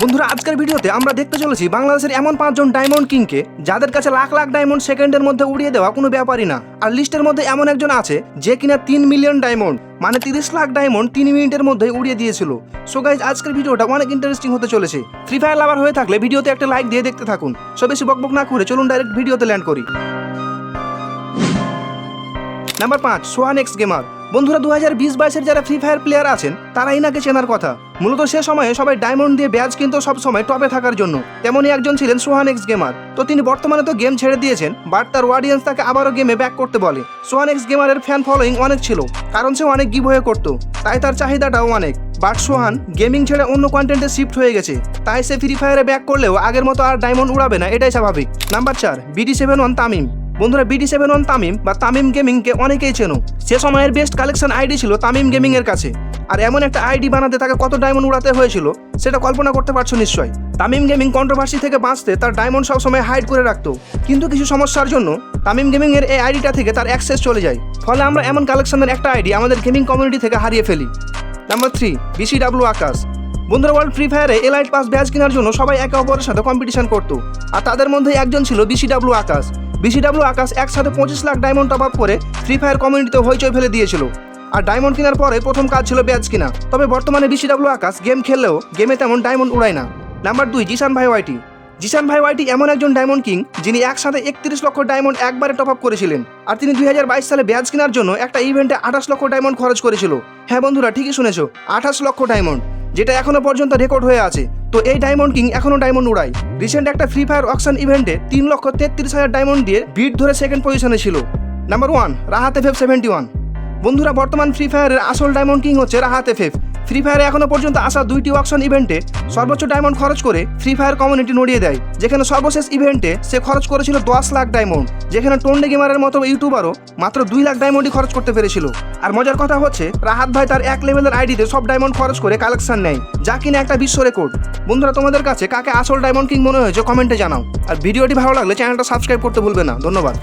বন্ধুরা, আজকের ভিডিওতে আমরা দেখতে চলেছি বাংলাদেশের এমন পাঁচজন ডায়মন্ড কিংকে যাদের কাছে লাখ লাখ ডায়মন্ড সেকেন্ডের মধ্যে উড়িয়ে দেওয়া কোনো ব্যাপারই না। আর লিস্টের মধ্যে এমন একজন আছে যে কিনা তিন মিলিয়ন ডায়মন্ড মানে তিরিশ লাখ ডায়মন্ড তিন মিনিটের মধ্যে উড়িয়ে দিয়েছিল। সো গাইজ আজকের ভিডিওটা অনেক ইন্টারেস্টিং হতে চলেছে। ফ্রি ফায়ার লাভার হয়ে থাকলে ভিডিওতে একটা লাইক দিয়ে দেখতে থাকুন। সো বেশি বকবক না করে চলুন ডাইরেক্ট ভিডিওতে ল্যান্ড করি। নাম্বার পাঁচ সোহান এক্স গেমার বন্ধুরা দু হাজার বিশ বাইশের যারা ফ্রি ফায়ার প্লেয়ার আছেন, তারাই নাকি চেনার কথা। মূলত সে সময়ে সবাই ডায়মন্ড দিয়ে ব্যাচ কিন্তু সব সময় টপে থাকার জন্য। তেমনই একজন ছিলেন সোহান এক্স গেমার তো তিনি বর্তমানে তো গেম ছেড়ে দিয়েছেন বাট তার অডিয়েন্স তাকে আবারও গেমে ব্যাক করতে বলে। সোহান এক্স গেমারের ফ্যান ফলোয়িং অনেক ছিল, কারণ সে অনেক গিভ হয়ে করতো। তাই তার চাহিদাটাও অনেক। বাট সোহান গেমিং ছেড়ে অন্য কন্টেন্টে শিফট হয়ে গেছে। তাই সে ফ্রি ফায়ারে ব্যাক করলেও আগের মতো আর ডায়মন্ড উড়াবে না, এটাই স্বাভাবিক। নাম্বার চার বিডি সেভেন ওয়ান তামিম বন্ধুরা বিডি সেভেন ওয়ান তামিম বা তামিম গেমিংকে অনেকেই চেনো। সে সময়ের বেস্ট কালেকশন আইডি ছিল তামিম গেমিং এর কাছে। আর এমন একটা আইডি বানাতে তাকে কত ডায়মন্ড উড়াতে হয়েছিল, সেটা কল্পনা করতে পারছ নিশ্চয় তামিম গেমিং কন্ট্রোভার্সি থেকে বাঁচতে তার ডায়মন্ড সবসময় হাইড করে রাখতো। কিন্তু কিছু সমস্যার জন্য তামিম গেমিং এর এই আইডিটা থেকে তার অ্যাক্সেস চলে যায়। ফলে আমরা এমন কালেকশনের একটা আইডি আমাদের গেমিং কমিউনিটি থেকে হারিয়ে ফেলি। নাম্বার থ্রি বিসিডাব্লিউ আকাশ বন্ধুরা ওয়ার্ল্ড ফ্রি ফায়ারে এলাইট পাস ব্যাচ কেনার জন্য সবাই একে অপরের সাথে কম্পিটিশন করতো। আর তাদের মধ্যে একজন ছিল বিসিডাব্লিউ আকাশ বিসিডাব্লিউ আকাশ একসাথে পঁচিশ লাখ ডায়মন্ড টপ আপ করে ফ্রি ফায়ার কমিউনিটিতে হইচই ফেলে দিয়েছিল। আর ডায়মন্ড কেনার পরে প্রথম কাজ ছিল ব্যাচ কিনা। তবে বর্তমানে বিসিডাব্লিউ আকাশ গেম খেললেও গেমে তেমন ডায়মন্ড উড়ায় না। নাম্বার দুই জিসান ভাই ওয়াইটি জিসান ভাই ওয়াইটি এমন একজন ডায়মন্ড কিং যিনি একসাথে একত্রিশ লক্ষ ডায়মন্ড একবারে টপ আপ করেছিলেন। আর তিনি দুই হাজার বাইশ সালে ব্যাচ কেনার জন্য একটা ইভেন্টে আঠাশ লক্ষ ডায়মন্ড খরচ করেছিল। হ্যাঁ বন্ধুরা, ঠিকই শুনেছো, আঠাশ লক্ষ ডায়মন্ড যেটা এখনও পর্যন্ত রেকর্ড হয়ে আছে। তো এই ডায়মন্ড কিং এখনও ডায়মন্ড উড়ায়। রিসেন্ট একটা ফ্রি ফায়ার অকশন ইভেন্টে তিন লক্ষ তেত্রিশ হাজার ডায়মন্ড দিয়ে বিট ধরে সেকেন্ড পজিশনে ছিল। নাম্বার ওয়ান রাহাতে এফ সেভেন্টি ওয়ান বন্ধুরা, বর্তমান ফ্রি ফায়ারের আসল ডায়মন্ড কিং হচ্ছে রাহাত এফ ফ্রি ফায়ারে এখনও পর্যন্ত আসা দুইটি অকশন ইভেন্টে সর্বোচ্চ ডায়মন্ড খরচ করে ফ্রি ফায়ার কমিউনিটি নড়িয়ে দেয়। যেখানে সর্বশেষ ইভেন্টে সে খরচ করেছিল দশ লাখ ডায়মন্ড যেখানে টোন্ডে গেমারের মতো ইউটিউবারও মাত্র দুই লাখ ডায়মন্ডই খরচ করতে পেরেছিল। আর মজার কথা হচ্ছে, রাহাত ভাই তার এক লেভেলের আইডিতে সব ডায়মন্ড খরচ করে কালেকশন নেয়, যা কিনা একটা বিশ্ব রেকর্ড বন্ধুরা, তোমাদের কাছে কাকে আসল ডায়মন্ড কিং মনে হয়েছে কমেন্টে জানাও। আর ভিডিওটি ভালো লাগলে চ্যানেলটা সাবস্ক্রাইব করতে ভুলবে না। ধন্যবাদ।